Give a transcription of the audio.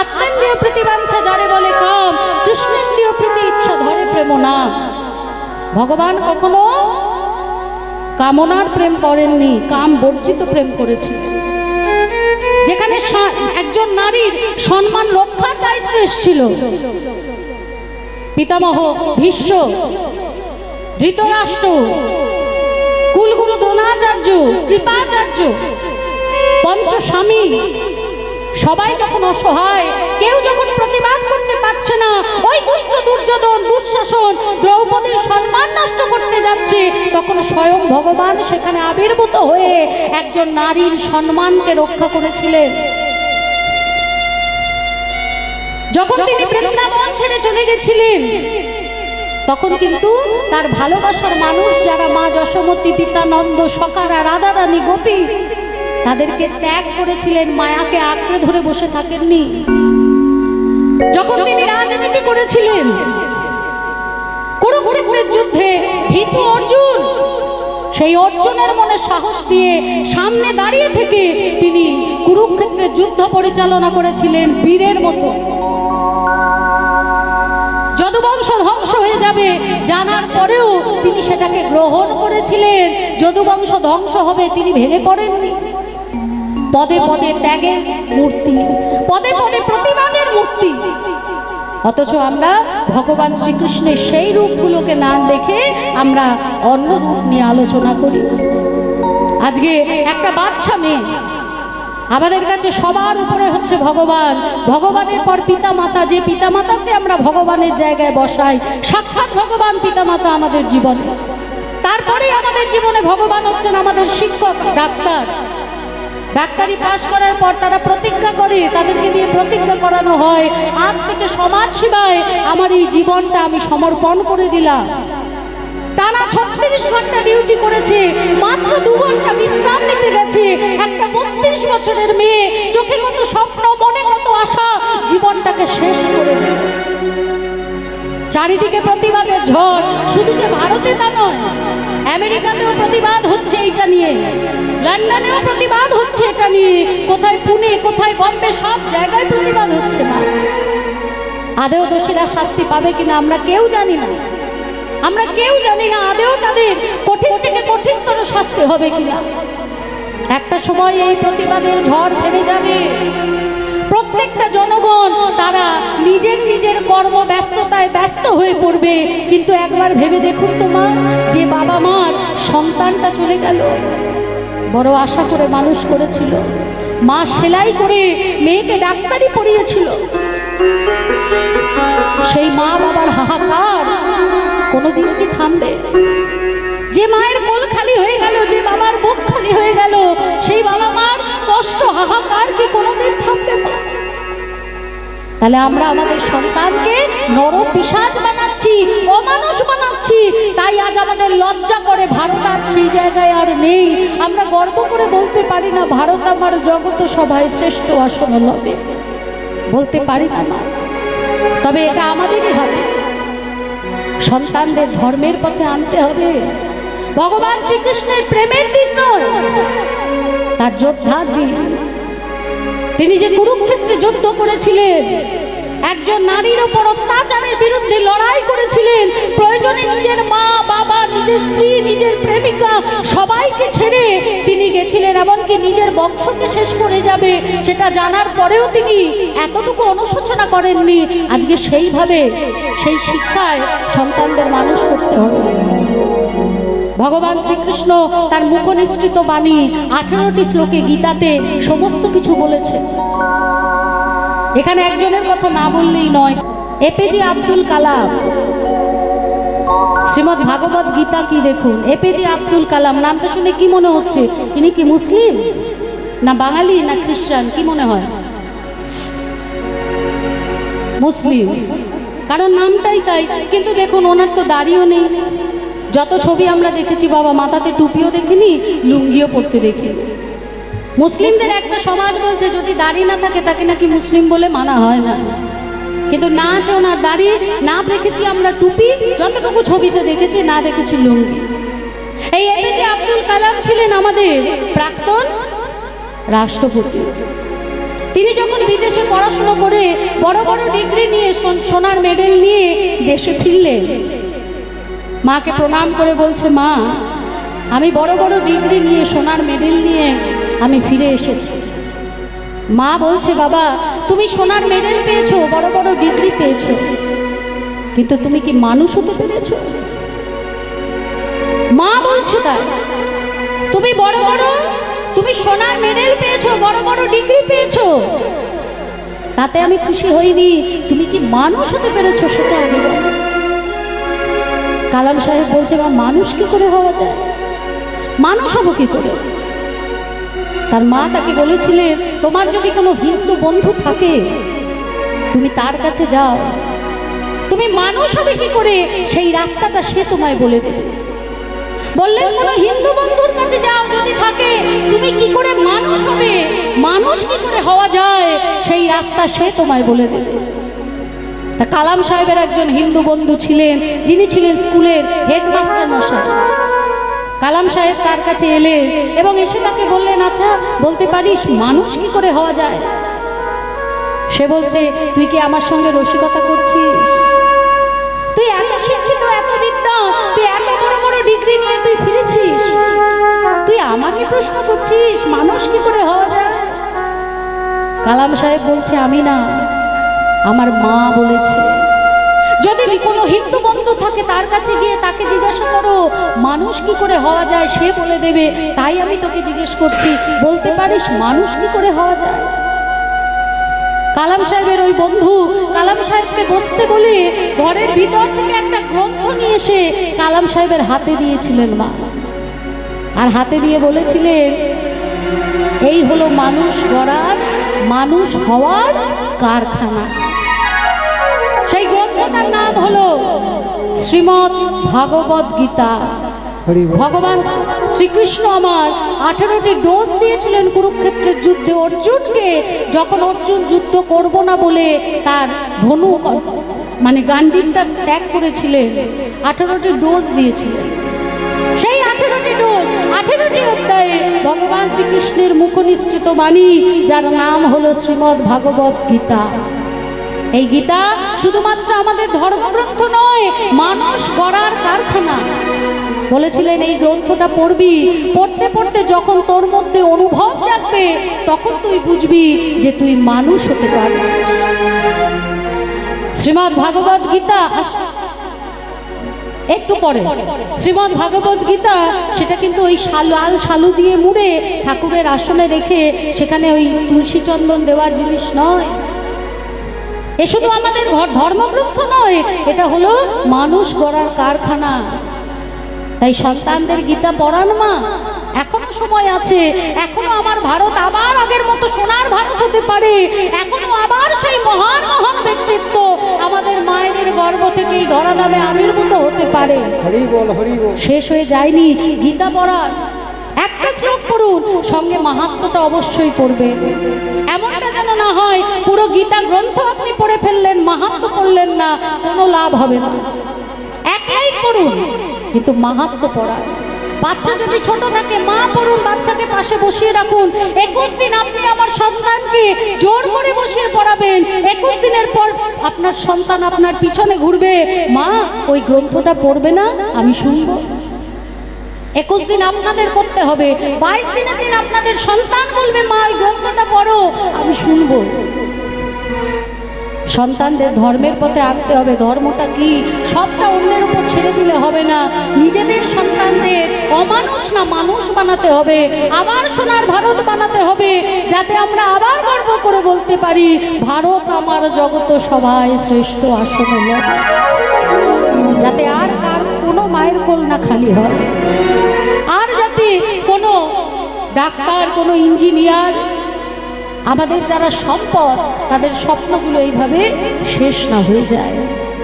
আত্মেন্দ্রিয় প্রীতিবাঞ্ছা যারে বলে কাম, কৃষ্ণেন্দ্রিয় প্রীতি ইচ্ছা ধরে প্রেম না। ভগবান কখনো কামনার প্রেম করেননি, কাম বর্জিত প্রেম করেছে। যেখানে একজন নারীর সম্মান রক্ষার দায়িত্ব এসেছিল। পিতামহ, ভীষ্ম, ধৃতরাষ্ট্র, কুলগুরু দ্রোণাচার্য, কৃপাচার্য, পঞ্চস্বামী সবাই যখন অসহায় কেউ যখন প্রতিবাদ করতে পারছে না ওই দুষ্ট দুর্যোধন দুঃশাসন দ্রৌপদীর সম্মান নষ্ট করতে যাচ্ছে তখন স্বয়ং ভগবান সেখানে আবির্ভূত হয়ে একজন নারীর সম্মানকে রক্ষা করেছিলেন। যখন তিনি বৃন্দাবন ছেড়ে চলে গেছিলেন তখন কিন্তু তার ভালোবাসার মানুষ যারা মা যশোমতী পিতানন্দ সকারা রাধারানী গোপী তাদেরকে ত্যাগ করেছিলেন, মায়াকে আঁকড়ে ধরে বসে থাকেননি। যখন তিনি রাজনীতি করেছিলেন, কুরুক্ষেত্রের যুদ্ধে ভীত অর্জুন, সেই অর্জুনের মনে সাহস দিয়ে সামনে দাঁড়িয়ে থেকে তিনি কুরুক্ষেত্রের যুদ্ধ পরিচালনা করেছিলেন বীরের মতো। যদুবংশ ধ্বংস হয়ে যাবে, জানার পরেও তিনি সেটাকে গ্রহণ করেছিলেন। যদুবংশ ধ্বংস হবে, তিনি ভেঙে পড়েননি। পদে পদে ত্যাগের মূর্তি, পদে পদে প্রতিবাদের মূর্তি। অথচ আমরা ভগবান শ্রীকৃষ্ণের সেই রূপগুলোকে না দেখে আমরা অন্য রূপ নিয়ে আলোচনা করি। আজকে একটা বাচ্চা মেয়ে, আমাদের কাছে সবার উপরে হচ্ছে ভগবান। ভগবানের পর পিতা মাতা যে পিতা মাতাকে আমরা ভগবানের জায়গায় বসাই, সাক্ষাৎ ভগবান পিতা মাতা আমাদের জীবনে। তারপরে আমাদের জীবনে ভগবান হচ্ছেন আমাদের শিক্ষক, ডাক্তার। ডাক্তারি পাশ করার পর তারা প্রতিজ্ঞা করে, তাদেরকে দিয়ে প্রতিজ্ঞা করানো হয়। আজ থেকে সমাজ সেবায় আমার এই জীবনটা আমি সমর্পণ করে দিলাম। টানা ছত্রিশ ঘণ্টা ডিউটি করেছে, মাত্র দু ঘণ্টা বিশ্রাম নিতে গেছে। একটা বত্রিশ বছরের মেয়ে, চোখে কত স্বপ্ন, মনে কত আশা, জীবনটাকে শেষ করে চারিদিকে প্রতিবাদের ঝড়, শুধু যে ভারতে তা নয় আমেরিকাতেও প্রতিবাদ হচ্ছে এইটা নিয়ে। লন্ডনেও প্রতিবাদ হচ্ছে এটা নিয়ে। কোথায় পুনে, কোথায় বম্বে, সব জায়গায় প্রতিবাদ হচ্ছে না আদেও দোষীরা শাস্তি পাবে কিনা আমরা কেউ জানি না। আমরা কেউ জানি না আদেও তাদের কঠিন থেকে কঠিনতর শাস্তি হবে কিনা। একটা সময় এই প্রতিবাদের ঝড় থেমে যাবে। প্রত্যেকটা জনগণ তারা নিজের নিজের কর্ম ব্যস্ততায় ব্যস্ত হয়ে পড়বে। কিন্তু একবার ভেবে দেখুন তো মা, যে বাবা মার সন্তানটা চলে গেল। বড় আশা করে মানুষ করেছিল। মা সেলাই করে মেয়েকে ডাক্তারি পড়িয়েছিল। সেই মা বাবার হাহাকার কোনোদিন কি থামবে? যে মায়ের কোল খালি হয়ে গেল, যে বাবার বুক খালি হয়ে গেল, সেই বাবা মার কষ্ট হাহাকার কি কোনোদিন থামবে মা? তাহলে আমরা আমাদের সন্তানকে নর পিসাজ বানাচ্ছি, অমানুষ বানাচ্ছি। তাই আজ আমাদের লজ্জা করে ভারত আর সেই জায়গায় আর নেই। আমরা গর্ব করে বলতে পারি না, ভারত আমার জগত সভায় শ্রেষ্ঠ আসন লবে। বলতে পারি না মা। তবে এটা আমাদেরই হবে। সন্তানদের ধর্মের পথে আনতে হবে। ভগবান শ্রীকৃষ্ণের প্রেমের দিক নয়। তার যোদ্ধার দিক। তিনি যে কুরুক্ষেত্রে যুদ্ধ করেছিলেন, একজন নারীর ওপর অত্যাচারের বিরুদ্ধে লড়াই করেছিলেন। প্রয়োজনে নিজের মা, বাবা, নিজের স্ত্রী, নিজের প্রেমিকা সবাইকে ছেড়ে তিনি গেছিলেন, এমনকি নিজের বংশকে শেষ করে যাবে সেটা জানার পরেও তিনি এতটুকু অনুশোচনা করেননি। আজকে সেইভাবে সেই শিক্ষায় সন্তানদের মানুষ করতে হবে। ভগবান শ্রীকৃষ্ণ তার মুখনিসৃত বাণী আঠেরোটি শ্লোকে গীতাতে সমস্ত কিছু বলেছে। এখানে একজনের কথা না বললেই নয় এপিজে আব্দুল কালাম। শ্রীমদ ভাগবত গীতা কি দেখুন? এপিজে আব্দুল কালাম, নামটা শুনে কি মনে হচ্ছে? তিনি কি মুসলিম? না বাঙালি, না খ্রিস্টান কি মনে হয়? মুসলিম। কারণ নামটাই তাই, কিন্তু দেখুন ওনার তো দাড়িও নেই। যত ছবি আমরা দেখেছি, বাবা মাথাতে টুপিও দেখিনি, লুঙ্গিও পরতে দেখি মুসলিমদের একটা সমাজ বলছে, যদি দাড়ি না থাকে, তাকে নাকি মুসলিম বলে মানা হয় না। কিন্তু না আছে ওনার দাড়ি, না দেখেছি আমরা টুপি, যতটুকু ছবিতে দেখেছি, না দেখেছি লুঙ্গি। এই এপিজে আব্দুল কালাম ছিলেন আমাদের প্রাক্তন রাষ্ট্রপতি। তিনি যখন বিদেশে পড়াশুনো করে বড় বড় ডিগ্রি নিয়ে সোন- সোনার মেডেল নিয়ে দেশে ফিরলেন মাকে প্রণাম করে বলছে, মা, আমি বড় বড় ডিগ্রি নিয়ে সোনার মেডেল নিয়ে আমি ফিরে এসেছি। মা বলছে, বাবা, তুমি সোনার মেডেল পেয়েছ, বড় বড় ডিগ্রি পেয়েছ, কিন্তু তুমি কি মানুষ হতে পেরেছ? মা বলছে তাই তুমি বড় বড়, তুমি সোনার মেডেল পেয়েছ, বড় বড় ডিগ্রি পেয়েছ। তাতে আমি খুশি হইনি, তুমি কি মানুষ হতে পেরেছ সেটা বলো। কালাম সাহেব বলছে, মা, মানুষ কি করে হওয়া যায়? মানুষ হব কি করে? তার মা তাকে বলেছিলেন, তোমার যদি কোনো হিন্দু বন্ধু থাকে, তুমি তার কাছে যাও। তুমি মানুষ হবে কি করে, সেই রাস্তাটা সে তোমায় বলে দেবে। বললেন, কোনো হিন্দু বন্ধুর কাছে যাও যদি থাকে, তুমি কি করে মানুষ হবে? মানুষ কি করে হওয়া যায়, সেই রাস্তা সে তোমায় বলে দেবে। তা কালাম সাহেবের একজন হিন্দু বন্ধু ছিলেন, যিনি ছিলেন স্কুলের হেডমাস্টার মশাই। কালাম সাহেব তার কাছে এলেন এবং এসে তাকে বললেন আচ্ছা বলতে পারিস মানুষ কি করে হওয়া যায়? সে বলছে, তুই কি আমার সঙ্গে রসিকতা করছিস? তুই এত শিক্ষিত, এত বিদ্যা, তুই এত বড় বড় ডিগ্রি নিয়ে তুই ফিরেছিস? তুই আমাকে প্রশ্ন করছিস, মানুষ কি করে হওয়া যায়? কালাম সাহেব বলছে, আমি না। আমার মা বলেছে, যদি কোনো হিন্দু বন্ধু থাকে তার কাছে গিয়ে তাকে জিজ্ঞাসা করো, মানুষ কি করে হওয়া যায় সে বলে দেবে। তাই আমি তোকে জিজ্ঞেস করছি, বলতে পারিস মানুষ কি করে হওয়া যায়? কালাম সাহেবের ওই বন্ধু কালাম সাহেবকে বসতে বলে ঘরের ভিতর থেকে একটা গ্রন্থ নিয়ে এসে কালাম সাহেবের হাতে দিয়েছিলেন মা। আর হাতে দিয়ে বলেছিলেন, এই হলো মানুষ গড়ার, মানুষ হওয়ার কারখানা। সেই নাম হলো শ্রীমৎ ভাগবত গীতা। ভগবান শ্রীকৃষ্ণ আমার আঠেরোটি ডোজ দিয়েছিলেন কুরুক্ষেত্রের যুদ্ধে। অর্জুনকে যখন অর্জুন যুদ্ধ করব না বলে তার ধনু মানে গান্ডিনটা ত্যাগ করেছিলেন আঠেরোটি ডোজ দিয়েছিলেন। সেই আঠেরোটি ডোজ আঠেরোটি অধ্যায়ে ভগবান শ্রীকৃষ্ণের মুখনিসৃত বাণী যার নাম হলো শ্রীমদ্ ভাগবত গীতা। এই গীতা শুধুমাত্র আমাদের ধর্মগ্রন্থ নয়, মানুষ গড়ার কারখানা। বলেছিলেন, এই গ্রন্থটা পড়বি। পড়তে পড়তে যখন তোর মধ্যে অনুভব জাগবে, তখন তুই বুঝবি যে তুই মানুষ হতে পারছিস। শ্রীমদ্ ভাগবত গীতা একটু পরে। শ্রীমদ্ ভাগবত গীতা, সেটা কিন্তু ওই লাল শালু দিয়ে মুড়ে ঠাকুরের আসনে রেখে সেখানে ওই তুলসী চন্দন দেওয়ার জিনিস নয়। এ শুধু আমাদের ধর- ধর্মগ্রন্থ নয় এটা হলো মানুষ গড়ার কারখানা। তাই সন্তানদের গীতা পড়ান মা। এখনও সময় আছে এখনও আমার ভারত আবার আগের মতো সোনার ভারত হতে পারে। এখনও আবার সেই মহান মহান ব্যক্তিত্ব আমাদের মায়েদের গর্ব থেকে এই ধরা নামে আবির্ভূত হতে পারে। শেষ হয়ে যায়নি গীতা পড়ার। একটা শ্লোক পড়ুন সঙ্গে মাহাত্মটা অবশ্যই পড়বে এমনটা না হয়, পুরো গীতা গ্রন্থ আপনি পড়ে ফেললেন, মাহাত্ম পড়লেন না, কোনো লাভ হবে না। এক লাইন পড়ুন, কিন্তু মাহাত্ম পড়া বাচ্চা যদি ছোট থাকে, মা পড়ুন, বাচ্চাকে পাশে বসিয়ে রাখুন। একুশ দিন আপনি আমার সন্তানকে জোর করে বসিয়ে পড়াবেন। একুশ দিনের পর আপনার সন্তান আপনার পিছনে ঘুরবে। মা, ওই গ্রন্থটা পড়বে না, আমি শুনব। একুশ দিন আপনাদের করতে হবে। বাইশ দিনের দিন আপনাদের সন্তান বলবে, মা, ওই গ্রন্থটা পড়ো। আমি শুনব। সন্তানদের ধর্মের পথে আনতে হবে। ধর্মটা কি? সবটা অন্যের উপর ছেড়ে দিলে হবে না। নিজেদের সন্তানদের অমানুষ না মানুষ বানাতে হবে। আবার সোনার ভারত বানাতে হবে, যাতে আমরা আবার গর্ব করে বলতে পারি, ভারত আমার জগত সভায় শ্রেষ্ঠ আসন। যাতে আর মায়ের কোল না খালি হয়? আর যাতে কোনো ডাক্তার, কোনো ইঞ্জিনিয়ার আমাদের যারা সম্পদ, তাদের স্বপ্নগুলো এইভাবে শেষ না হয়ে যায়।